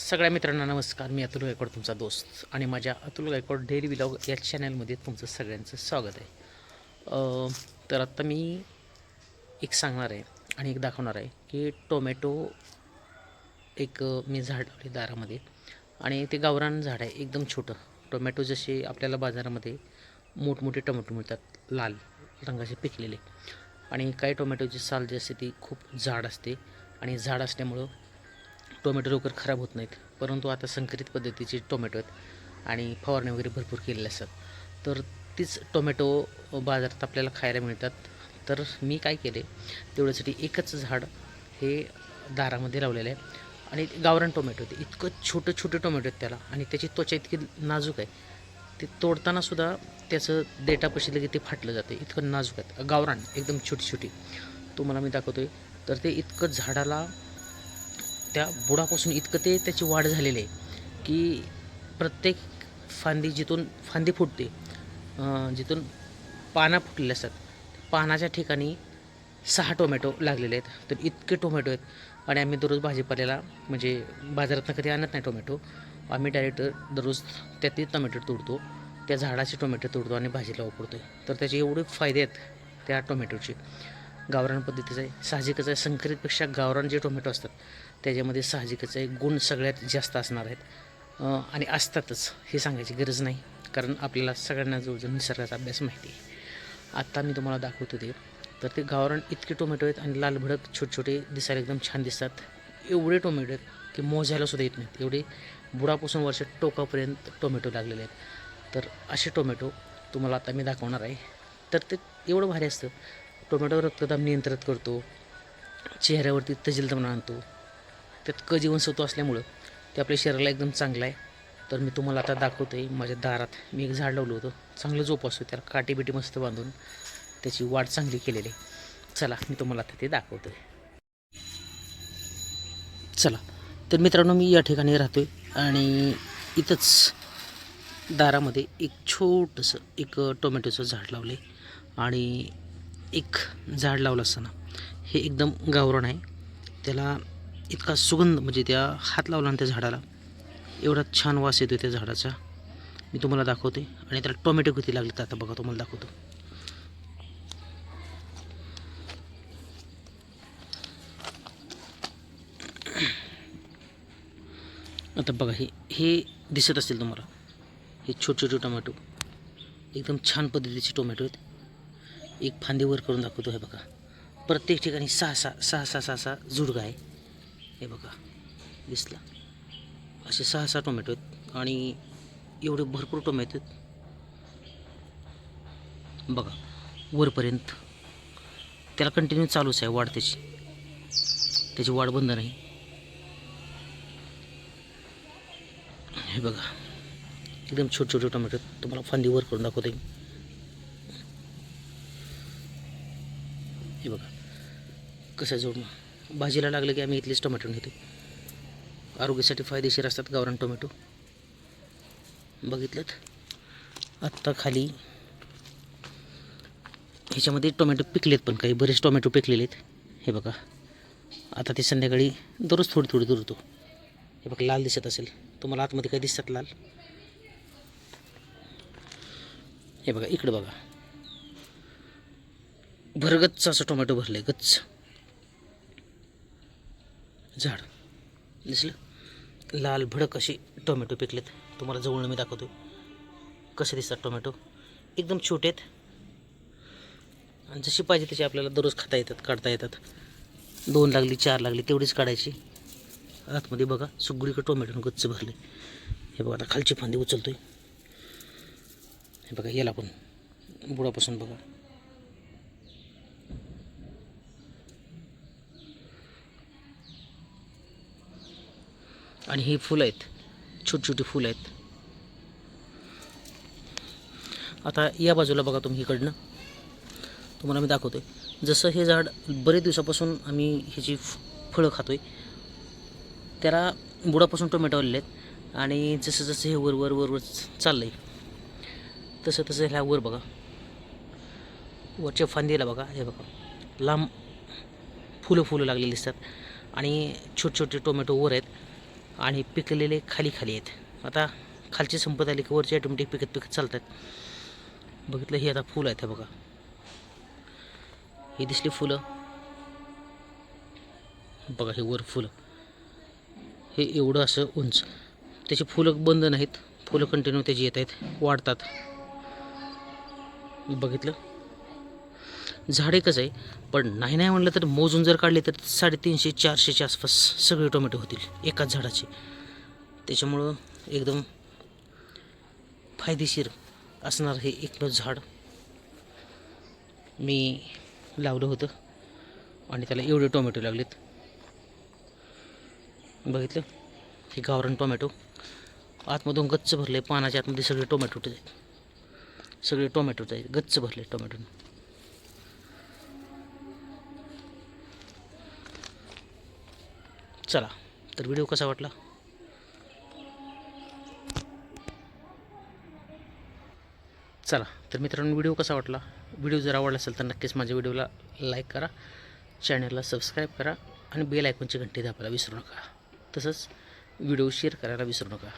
सगळ्या मित्रांना नमस्कार. मी अतुल गायकवाड तुमचा दोस्त. आणि माझ्या अतुल गायकवाड डेअरी विलॉग या चॅनलमध्ये तुमचं सगळ्यांचं स्वागत आहे. तर आत्ता मी एक सांगणार आहे आणि एक दाखवणार आहे की टोमॅटो एक मी झाड लावले दारामध्ये. आणि ते गावरान झाड आहे एकदम छोटं. टोमॅटो जसे आपल्याला बाजारामध्ये मोठमोठे टोमॅटो मिळतात लाल रंगाचे पिकलेले. आणि काही टोमॅटोची साल जी असते ती खूप जाड असते. आणि झाड असल्यामुळं टोमॅटो लवकर खराब होत नाहीत परंतु आता संकरित पद्धतीचे टोमॅटो आहेत आणि फवारणी वगैरे भरपूर केलेले असतात. तर तीच टोमॅटो बाजारात आपल्याला खायला मिळतात. तर मी काय केले तेवढ्यासाठी एकच झाड हे दारामध्ये लावलेलं आहे आणि गावरान टोमॅटो होते. इतकं छोटं छोटे टोमॅटो आहेत त्याला आणि त्याची त्वचा इतकी नाजूक आहे. ते तोडताना सुद्धा त्याचं देठापाशी लगे ते फाटलं जातं. इतकं नाजूक आहे गावरान एकदम छोटी छोटी. तुम्हाला मी दाखवतो आहे तर ते इतकं झाडाला त्या बुडापासून इतकं ते त्याची वाढ झालेली आहे की प्रत्येक फांदी जिथून फांदी फुटते जिथून पानं फुटलेले असतात पानाच्या ठिकाणी सहा टोमॅटो लागलेले आहेत. तर इतके टोमॅटो आहेत आणि आम्ही दररोज भाजीपाल्याला म्हणजे बाजारातनं कधी आणत नाही टोमॅटो आम्ही डायरेक्ट दररोज त्यातले टोमॅटो तोडतो त्या झाडाचे टोमॅटो तोडतो आणि भाजीला वापरतो तर त्याचे एवढे फायदे आहेत त्या टोमॅटोचे. गावरान पद्धतीचं आहे. साहजिकच आहे. संकरितपेक्षा गावरान जे टोमॅटो असतात त्याच्यामध्ये साहजिकच आहे. गुण सगळ्यात जास्त असणार आहेत. आणि असतातच हे सांगायची गरज नाही. कारण आपल्याला सगळ्यांना जवळजवळ निसर्गाचा अभ्यास माहिती आहे. आत्ता मी तुम्हाला दाखवत होते तर ते गावरान इतके टोमॅटो आहेत आणि लाल भडक छोटे छोटे दिसायला एकदम छान दिसतात. एवढे टोमॅटो आहेत की मोजायला सुद्धा येत नाहीत. एवढे बुडापासून वर्ष टोकापर्यंत टोमॅटो लागलेले आहेत. तर असे टोमॅटो तुम्हाला आता मी दाखवणार आहे. तर ते एवढं भारी असतं. टोमॅटो रक्तदाब नियंत्रित करतो. चेहऱ्यावरती तजीलदमणा आणतो. त्यात क जीवनसत्व असल्यामुळं ते आपल्या शरीराला एकदम चांगलं आहे. तर मी तुम्हाला आता दाखवतो आहे माझ्या दारात मी एक झाड लावलं होतं. चांगलं जोपासतो त्याला काटीबिटी मस्त बांधून त्याची वाढ चांगली केलेली आहे. चला मी तुम्हाला आता ते दाखवतो आहे चला तर मित्रांनो मी या ठिकाणी राहतो आहे आणि इथंच दारामध्ये एक छोटंसं एक टोमॅटोचं झाड लावलं आहे आणि एक झाड लावलं असताना हे एकदम गावरण आहे. त्याला इतका सुगंध म्हणजे त्या हात लावला ना त्या झाडाला एवढा छान वास येतो त्या झाडाचा. मी तुम्हाला दाखवते. आणि त्याला टोमॅटो किती लागले तर आता बघा तुम्हाला दाखवतो. आता बघा हे हे दिसत असतील तुम्हाला. हे छोटे छोटे टोमॅटो. एकदम छान पद्धतीचे टोमॅटो आहेत. एक फांदी वर करून दाखवतो हे बघा. प्रत्येक ठिकाणी सहा सहा सहा सहा सहा सहा जुडगा आहे. हे बघा दिसला. असे सहा सहा टोमॅटो आहेत आणि एवढे भरपूर टोमॅटो आहेत. बघा वरपर्यंत. त्याला कंटिन्यू चालूच आहे वाढ त्याची. त्याची वाढ बंद नाही. हे बघा एकदम छोटे छोटे टोमॅटो आहेत. तुम्हाला फांदी वर करून दाखवते हे बघा. कसं जोडणं? भाजीला लागलं की आम्ही इथलेच टोमॅटो नेतो. आरोग्यासाठी फायदेशीर असतात गावरान टोमॅटो. बघितलं आत्ता खाली ह्याच्यामध्ये टोमॅटो पिकलेत पण काही. बरेच टोमॅटो पिकलेले आहेत. हे बघा. आता ते संध्याकाळी दररोज थोडी थोडी दुरतो. हे बघा लाल दिसत असेल. तुम्हाला आतमध्ये काय दिसतात लाल? हे बघा इकडं बघा. भरगच्च असं टोमॅटो भरलं गच्च. झाड. दिसलं? लाल भडक असे टोमॅटो पिकलेत. तुम्हाला जवळ मी दाखवतो कसे दिसतात टोमॅटो? एकदम छोटे आहेत. आणि जशी पाहिजे तशी आपल्याला दररोज खाता येतात काढता येतात. दोन लागली चार लागली तेवढीच काढायची. आतमध्ये बघा सगळीकडे टोमॅटो गच्च भरले हे बघा आता खालची फांदी उचलतोय. हे बघा याला पण. बुडापासून बघा. आणि ही फुलं आहेत. छोटी छोटी फुलं आहेत. आता या बाजूला बघा तुम्ही इकडनं. तुम्हाला मी आहे जसं हे झाड बरेच दिवसापासून आम्ही ह्याची फ- फळं आहे त्याला बुडापासून टोमॅटो आलेले आहेत. आणि जसं जसं हे वर वर वर वर चाललं आहे तसं तसं ह्या वर बघा. वरच्या फांदीला बघा हे बघा. लांब फुलं फुलं लागलेली दिसतात. आणि छोटे छोटे टोमॅटो वर आहेत. आणि पिकलेले खाली खाली आहेत. आता खालची संपत आली की वरची ऑटोमॅटिक पिकत पिकत चालतात. बघितलं हे आता फुलं आहेत बघा. ही दिसली फुलं. बघा हे वर फुलं. हे एवढं असं उंच. त्याची फुलं बंद नाहीत. फुलं कंटिन्यू त्याची येत आहेत वाढतात. बघितलं? झाड एकच आहे पण नाही नाही म्हणलं तर मोजून जर काढले तर साडेतीनशे चारशेच्या आसपास सगळे टोमॅटो होतील एकाच झाडाचे. त्याच्यामुळं एकदम फायदेशीर असणार हे एकनं झाड मी लावलं होतं आणि त्याला एवढे टोमॅटो लागलेत. बघितलं? हे गावरान टोमॅटो. आतमधून गच्च भरले पानाच्या आतमध्ये सगळे टोमॅटो आहेत. सगळे टोमॅटो आहेत गच्च भरले टोमॅटोनं. चला तर व्हिडिओ कसा वाटला? चला तर मित्रांनो व्हिडिओ कसा वाटला? व्हिडिओ जर आवडला असेल तर नक्कीच माझ्या व्हिडिओला लाईक करा चॅनलला सबस्क्राईब करा आणि बेल आयकॉनची घंटी दाबायला विसरू नका. तसंच व्हिडिओ शेअर करायला विसरू नका.